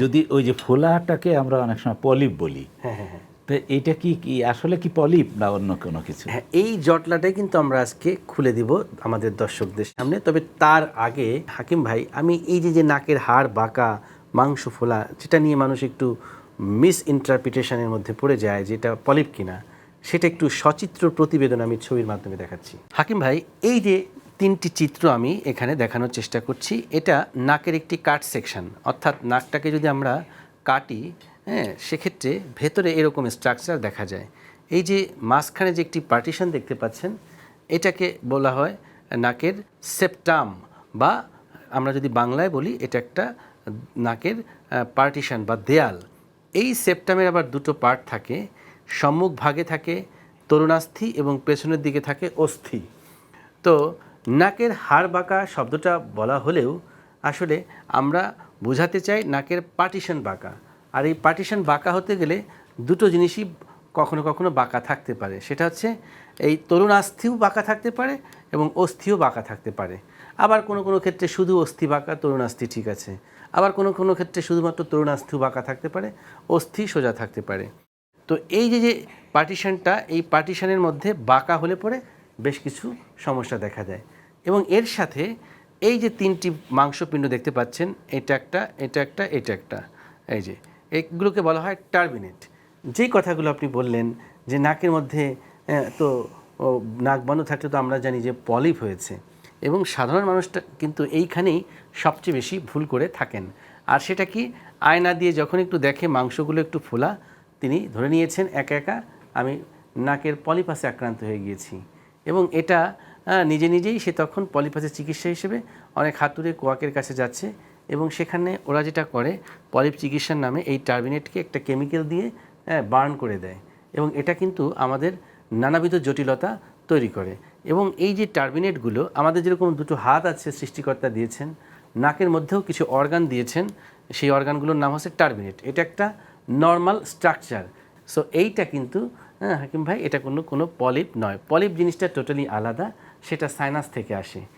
যদি ওই যে ফোলাটাকে আমরা অনেক সময় পলিপ বলি হ্যাঁ হ্যাঁ হ্যাঁ। তো এটা কি কি আসলে কি পলিপ না অন্য কোনো কিছু? হ্যাঁ এই জটলাটাই কিন্তু আমরা আজকে খুলে দিব আমাদের দর্শকদের সামনে। তবে তার আগে হাকিম ভাই আমি এই যে যে নাকের হাড় বাঁকা মাংস ফোলা যেটা নিয়ে মানুষ একটু মিস ইন্টারপ্রিটেশনের মধ্যে পড়ে যায় যেটা পলিপ কিনা সেটা একটু সচিত্র প্রতিবেদন আমি ছবির মাধ্যমে দেখাচ্ছি। হাকিম ভাই এই যে তিনটি চিত্র আমি এখানে দেখানোর চেষ্টা করছি। এটা নাকের একটি কাট সেকশন। অর্থাৎ নাকটাকে যদি আমরা কাটি হ্যাঁ সেক্ষেত্রে ভেতরে এরকম স্ট্রাকচার দেখা যায়। এই যে মাঝখানে যে একটি পার্টিশন দেখতে পাচ্ছেন, এটাকে বলা হয় নাকের সেপ্টাম বা আমরা যদি বাংলায় বলি, এটা একটা নাকের পার্টিশন বা দেয়াল। এই সেপ্টামের আবার দুটো পার্ট থাকে। সম্মুখ ভাগে থাকে তরুণাস্থি এবং পেছনের দিকে থাকে অস্থি। তো নাকের হাড় বাঁকা শব্দটা বলা হলেও আসলে আমরা বোঝাতে চাই নাকের পার্টিশন বাঁকা। আর এই পার্টিশন বাঁকা হতে গেলে দুটো জিনিসই কখনো কখনো বাঁকা থাকতে পারে। সেটা হচ্ছে এই তরুণ আস্থিও বাঁকা থাকতে পারে এবং অস্থিও বাঁকা থাকতে পারে। আবার কোনো কোনো ক্ষেত্রে শুধু অস্থি বাঁকা তরুণাস্থি ঠিক আছে। আবার কোনো কোনো ক্ষেত্রে শুধুমাত্র তরুণাস্থিও বাঁকা থাকতে পারে, অস্থি সোজা থাকতে পারে। তো এই যে যে পার্টিশনটা, এই পার্টিশনের মধ্যে বাঁকা হলে পরে বেশ কিছু সমস্যা দেখা যায় এবং এর সাথে এই যে তিনটি মাংসপিণ্ড দেখতে পাচ্ছেন, এটা একটা এটা একটা এটা একটা, এই যে, এগুলোকে বলা হয় টার্বিনেট। যেই কথাগুলো আপনি বললেন যে নাকের মধ্যে তো নাক বন্ধ থাকলে তো আমরা জানি যে পলিপ হয়েছে। এবং সাধারণ মানুষটা কিন্তু এইখানেই সবচেয়ে বেশি ভুল করে থাকেন। আর সেটা কি আয়না দিয়ে যখন একটু দেখে মাংসগুলো একটু ফোলা, তিনি ধরে নিয়েছেন, একা একা, আমি নাকের পলিপাসে আক্রান্ত হয়ে গিয়েছি। এবং এটা নিজে নিজেই সে তখন পলিপাসের চিকিৎসা হিসেবে অনেক হাতুড়ে কোয়াকের কাছে যাচ্ছে এবং সেখানে ওরা যেটা করে, পলিপ চিকিৎসার নামে এই টার্বিনেটকে একটা কেমিক্যাল দিয়ে বার্ন করে দেয় এবং এটা কিন্তু আমাদের নানাবিধ জটিলতা তৈরি করে এবং এই যে টার্বিনেটগুলো, আমাদের যেরকম দুটো হাত আছে সৃষ্টিকর্তা দিয়েছেন, নাকের মধ্যেও কিছু অর্গান দিয়েছেন, সেই অর্গানগুলোর নাম হচ্ছে টার্বিনেট। এটা একটা নর্মাল স্ট্রাকচার সো এইটা কিন্তু হ্যাঁ হাকিম ভাই, এটা কোনো কোনো পলিপ নয়। পলিপ জিনিসটা টোটালি আলাদা, সেটা সাইনাস থেকে আসে।